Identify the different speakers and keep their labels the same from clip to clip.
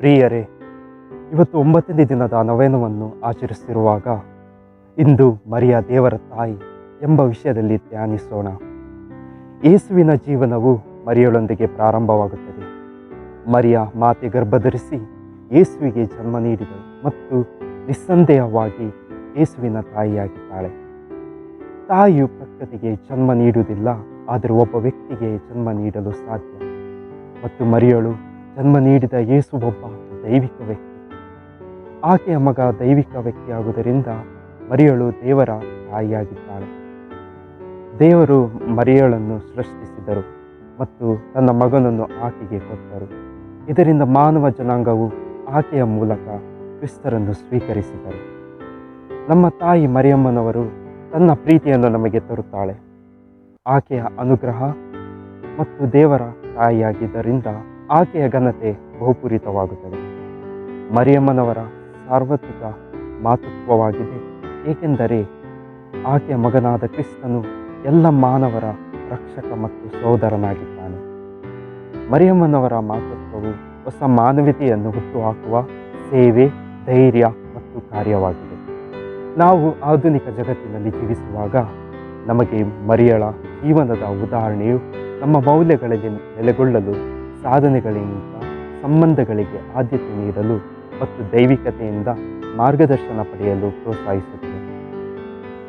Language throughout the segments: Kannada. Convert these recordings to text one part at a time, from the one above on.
Speaker 1: ಪ್ರಿಯರೇ, ಇವತ್ತು ಒಂಬತ್ತನೇ ದಿನದ ನವೇನವನ್ನು ಆಚರಿಸ್ತಿರುವಾಗ ಇಂದು ಮರಿಯ ದೇವರ ತಾಯಿ ಎಂಬ ವಿಷಯದಲ್ಲಿ ಧ್ಯಾನಿಸೋಣ. ಯೇಸುವಿನ ಜೀವನವು ಮರಿಯಳೊಂದಿಗೆ ಪ್ರಾರಂಭವಾಗುತ್ತದೆ. ಮರಿಯ ಮಾತೆ ಗರ್ಭಧರಿಸಿ ಯೇಸುವಿಗೆ ಜನ್ಮ ನೀಡಿದಳು ಮತ್ತು ನಿಸ್ಸಂದೇಹವಾಗಿ ಯೇಸುವಿನ ತಾಯಿಯಾಗಿದ್ದಾಳೆ. ತಾಯಿಯು ಪ್ರಕೃತಿಗೆ ಜನ್ಮ ನೀಡುವುದಿಲ್ಲ, ಆದರೆ ಒಬ್ಬ ವ್ಯಕ್ತಿಗೆ ಜನ್ಮ ನೀಡಲು ಸಾಧ್ಯ. ಮತ್ತು ಮರಿಯಳು ಜನ್ಮ ನೀಡಿದ ಯೇಸು ದೈವಿಕ ವ್ಯಕ್ತಿ. ಆಕೆಯ ಮಗ ದೈವಿಕ ವ್ಯಕ್ತಿಯಾಗುವುದರಿಂದ ಮರಿಯಳು ದೇವರ ತಾಯಿಯಾಗಿದ್ದಾಳೆ. ದೇವರು ಮರಿಯಳನ್ನು ಸೃಷ್ಟಿಸಿದರು ಮತ್ತು ತನ್ನ ಮಗನನ್ನು ಆಕೆಗೆ ಕೊಟ್ಟರು. ಇದರಿಂದ ಮಾನವ ಜನಾಂಗವು ಆಕೆಯ ಮೂಲಕ ಕ್ರಿಸ್ತರನ್ನು ಸ್ವೀಕರಿಸಿದರು. ನಮ್ಮ ತಾಯಿ ಮರಿಯಮ್ಮನವರು ತನ್ನ ಪ್ರೀತಿಯನ್ನು ನಮಗೆ ತರುತ್ತಾಳೆ. ಆಕೆಯ ಅನುಗ್ರಹ ಮತ್ತು ದೇವರ ತಾಯಿಯಾಗಿದ್ದರಿಂದ ಆಕೆಯ ಘನತೆ ಬಹುಪೂರಿತವಾಗುತ್ತದೆ. ಮರಿಯಮ್ಮನವರ ಸಾರ್ವತ್ರಿಕ ಮಾತೃತ್ವವಾಗಿದೆ. ಏಕೆಂದರೆ ಆಕೆಯ ಮಗನಾದ ಕ್ರಿಸ್ತನು ಎಲ್ಲ ಮಾನವರ ರಕ್ಷಕ ಮತ್ತು ಸಹೋದರನಾಗಿದ್ದಾನೆ. ಮರಿಯಮ್ಮನವರ ಮಾತೃತ್ವವು ಹೊಸ ಮಾನವೀಯತೆಯನ್ನು ಹುಟ್ಟುಹಾಕುವ ಸೇವೆ, ಧೈರ್ಯ ಮತ್ತು ಕಾರ್ಯವಾಗಿದೆ. ನಾವು ಆಧುನಿಕ ಜಗತ್ತಿನಲ್ಲಿ ಜೀವಿಸುವಾಗ ನಮಗೆ ಮರಿಯಳ ಜೀವನದ ಉದಾಹರಣೆಯು ನಮ್ಮ ಮೌಲ್ಯಗಳಿಗೆ ನೆಲೆಗೊಳ್ಳಲು ಸಾಧನೆಗಳಿಗಿಂತ ಸಂಬಂಧಗಳಿಗೆ ಆದ್ಯತೆ ನೀಡಲು ಮತ್ತು ದೈವಿಕತೆಯಿಂದ ಮಾರ್ಗದರ್ಶನ ಪಡೆಯಲು ಪ್ರೋತ್ಸಾಹಿಸುತ್ತದೆ.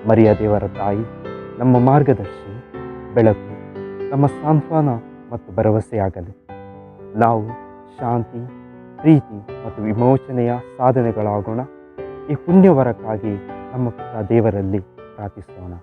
Speaker 1: ಮರಿಯ ದೇವರ ತಾಯಿ, ನಮ್ಮ ಮಾರ್ಗದರ್ಶಿ, ಬೆಳಕು ನಮ್ಮ ಸಾಂತ್ವನ ಮತ್ತು ಭರವಸೆಯಾಗಲಿ. ನಾವು ಶಾಂತಿ, ಪ್ರೀತಿ ಮತ್ತು ವಿಮೋಚನೆಯ ಸಾಧನೆಗಳಾಗೋಣ. ಈ ಪುಣ್ಯವರಕ್ಕಾಗಿ ನಮ್ಮ ದೇವರಲ್ಲಿ ಪ್ರಾರ್ಥಿಸೋಣ.